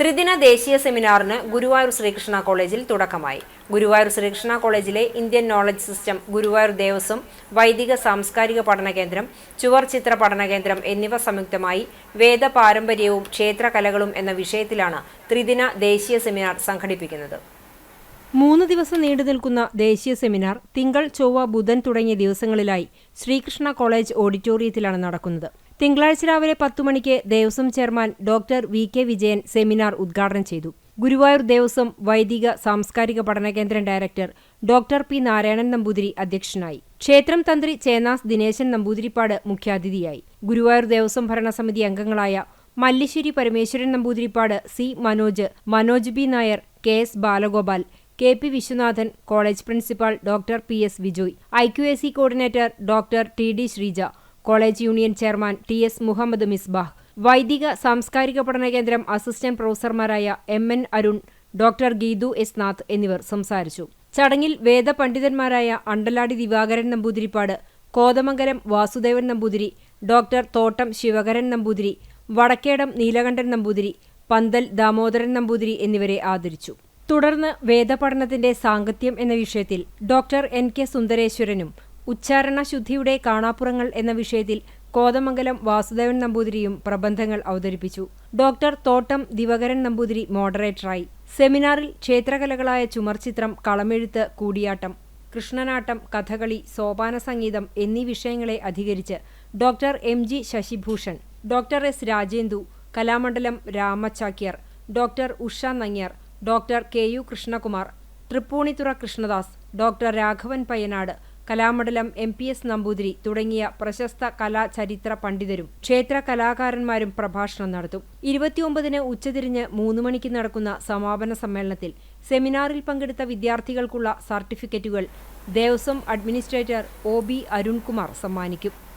ത്രിദിന ദേശീയ സെമിനാറിന് ഗുരുവായൂർ ശ്രീകൃഷ്ണ കോളേജിൽ തുടക്കമായി. ഗുരുവായൂർ ശ്രീകൃഷ്ണ കോളേജിലെ Indian knowledge system Guruvayur Devaswom വൈദിക സാംസ്കാരിക പഠന കേന്ദ്രം ചുവർ ചിത്ര പഠന കേന്ദ്രം എന്നിവ സംയുക്തമായി വേദ പാരമ്പര്യവും ക്ഷേത്രകലകളും എന്ന വിഷയത്തിലാണ് ത്രിദിന ദേശീയ സെമിനാർ സംഘടിപ്പിക്കുന്നത്. മൂന്ന് ദിവസം നീണ്ടു നിൽക്കുന്ന ദേശീയ സെമിനാർ തിങ്കൾ ചൊവ്വ ബുധൻ തുടങ്ങിയ ദിവസങ്ങളിലായി ശ്രീകൃഷ്ണ കോളേജ് ഓഡിറ്റോറിയത്തിലാണ് നടക്കുന്നത്. തിങ്കളാഴ്ച രാവിലെ പത്തു മണിക്ക് Devaswom chairman doctor V K Vijayan seminar ഉദ്ഘാടനം ചെയ്തു. ഗുരുവായൂർ ദേവസ്വം വൈദിക സാംസ്കാരിക പഠന കേന്ദ്രം director doctor P Narayanan Namboothiri അധ്യക്ഷനായി. ക്ഷേത്രം തന്ത്രി ചേനാസ് ദിനേശൻ നമ്പൂതിരിപ്പാട് മുഖ്യാതിഥിയായി. ഗുരുവായൂർ ദേവസ്വം ഭരണസമിതി അംഗങ്ങളായ Mallisseri Parameswaran Namboodiripad C Manoj Manoj B Nair K S Balagopal K P Viswanathan college principal doctor P. S. Vijoy I. Q. A. C. Coordinator doctor T. D. Sreeja college union chairman T. S. Muhammad Misbah വൈദിക സാംസ്കാരിക പഠന കേന്ദ്രം assistant പ്രൊഫസർമാരായ M. N. Arun doctor Geethu S. Nath എന്നിവർ സംസാരിച്ചു. ചടങ്ങിൽ വേദപണ്ഡിതന്മാരായ Andaladi Divakaran Namboodiripad Kothamangalam Vasudevan Namboothiri doctor Thottam Sivakaran Namboothiri Vadakkedam Neelakantan Namboothiri പന്തൽ ദാമോദരൻ നമ്പൂതിരി എന്നിവരെ ആദരിച്ചു. തുടർന്ന് വേദപഠനത്തിന്റെ സാങ്കത്യം എന്ന വിഷയത്തിൽ ഡോക്ടർ എൻ കെ സുന്ദരേശ്വരനും ഉച്ചാരണ ശുദ്ധിയുടെ കാണാപ്പുറങ്ങൾ എന്ന വിഷയത്തിൽ കോതമംഗലം വാസുദേവൻ നമ്പൂതിരിയും പ്രബന്ധങ്ങൾ അവതരിപ്പിച്ചു. ഡോക്ടർ തോട്ടം ദിവകരൻ നമ്പൂതിരി മോഡറേറ്ററായി. സെമിനാറിൽ ക്ഷേത്രകലകളായ ചുമർചിത്രം കളമെഴുത്ത് കൂടിയാട്ടം കൃഷ്ണനാട്ടം കഥകളി സോപാന സംഗീതം എന്നീ വിഷയങ്ങളെ അധികരിച്ച് doctor M G Sasibhushan doctor S Rajendu Kalamandalam Ramachakyar doctor Usha Nangyar doctor K U Krishnakumar Thrippunithura Krishnadas doctor Raghavan Payyanad Kalamandalam M P S Namboothiri തുടങ്ങിയ പ്രശസ്ത കലാചരിത്ര പണ്ഡിതരും ക്ഷേത്ര കലാകാരന്മാരും പ്രഭാഷണം നടത്തും. ഇരുപത്തിയൊമ്പതിന് ഉച്ചതിരിഞ്ഞ് മൂന്ന് മണിക്ക് നടക്കുന്ന സമാപന സമ്മേളനത്തിൽ സെമിനാറിൽ പങ്കെടുത്ത വിദ്യാർത്ഥികൾക്കുള്ള സർട്ടിഫിക്കറ്റുകൾ Devaswom administrator O B Arunkumar സമ്മാനിക്കും.